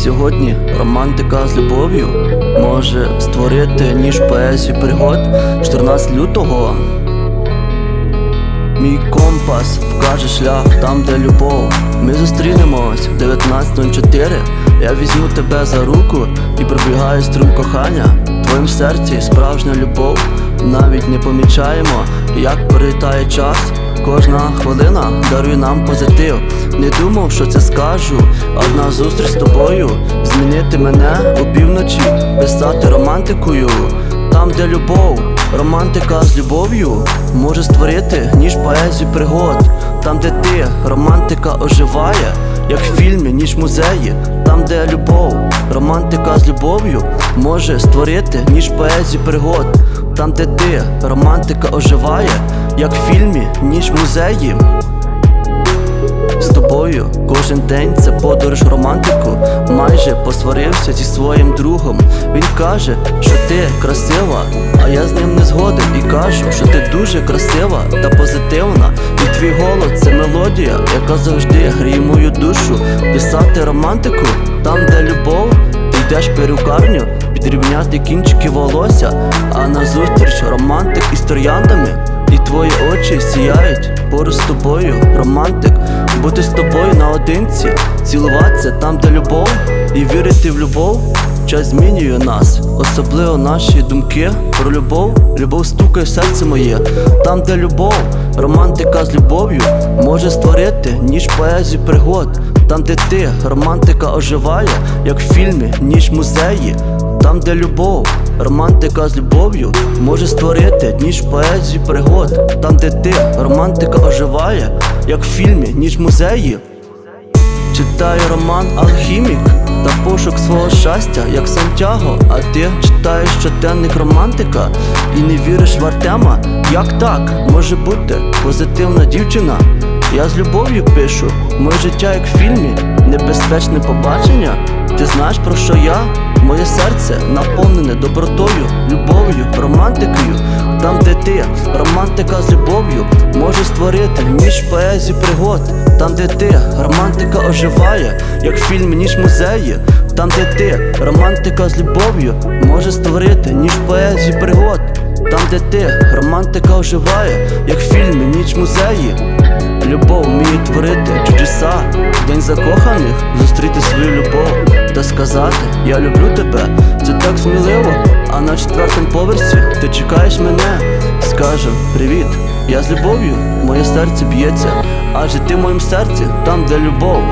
сьогодні романтика з любов'ю може створити ніж поезію пригод 14 лютого. Мій компас вкаже шлях там, де любов. Ми зустрінемось в 19.04 Я візьму тебе за руку і пробігаю струм кохання. В твоїм серці справжня любов. Навіть не помічаємо, як пролітає час. Кожна хвилина дарує нам позитив. Не думав, що це скажу. Одна зустріч з тобою змінити мене опівночі, писати романтикою. Там, де любов, романтика з любов'ю може створити ніж поезію пригод. Там, де ти, романтика оживає, як в фільмі, ніж музеї. Там, де любов, романтика з любов'ю може створити ніж поезію пригод. Там, де ти, романтика оживає, як в фільмі, ніж в музеї. З тобою кожен день це подорож романтику. Майже посварився зі своїм другом. Він каже, що ти красива, а я з ним не згоден і кажу, що ти дуже красива та позитивна. І твій голос це мелодія, яка завжди гріє мою душу. Писати романтику там, де любов, ти йдеш перукарню, підрівняти кінчики волосся, а назустріч романтик із трояндами. І твої очі сіяють поруч з тобою, романтик, бути з тобою наодинці, цілуватися там, де любов, і вірити в любов. Час змінює нас, особливо наші думки про любов. Любов стукає серце моє. Там, де любов, романтика з любов'ю може створити ніж поезію пригод. Там, де ти, романтика оживає, як в фільмі, ніж музеї. Там, де любов, романтика з любов'ю може створити ніж поезію пригод. Там, де ти, романтика оживає, як в фільмі, ніж в музеї. Читаю роман Алхімік та пошук свого щастя, як Сантьяго. А ти читаєш щоденник романтика і не віриш в Артема. Як так може бути позитивна дівчина? Я з любов'ю пишу, моє життя як в фільмі, небезпечне побачення. Ти знаєш про що я? Моє серце наповнене добротою, любов'ю, романтикою. Там, де ти, романтика з любов'ю, може створити ніж поезію пригод. Там, де ти, романтика оживає, як в фільмі, ніж музеї. Там, де ти, романтика з любов'ю, може створити ніж поезію пригод. Там, де ти, романтика оживає, як в фільмі, ніч музеї. Любов вміє творити чудеса День закоханих зустріти свою сказати Я люблю тебе, це так сміливо, а на четвертому поверсі ти чекаєш мене. Скажу привіт, я з любов'ю, моє серце б'ється, адже ти в моєму серці, там, де любов.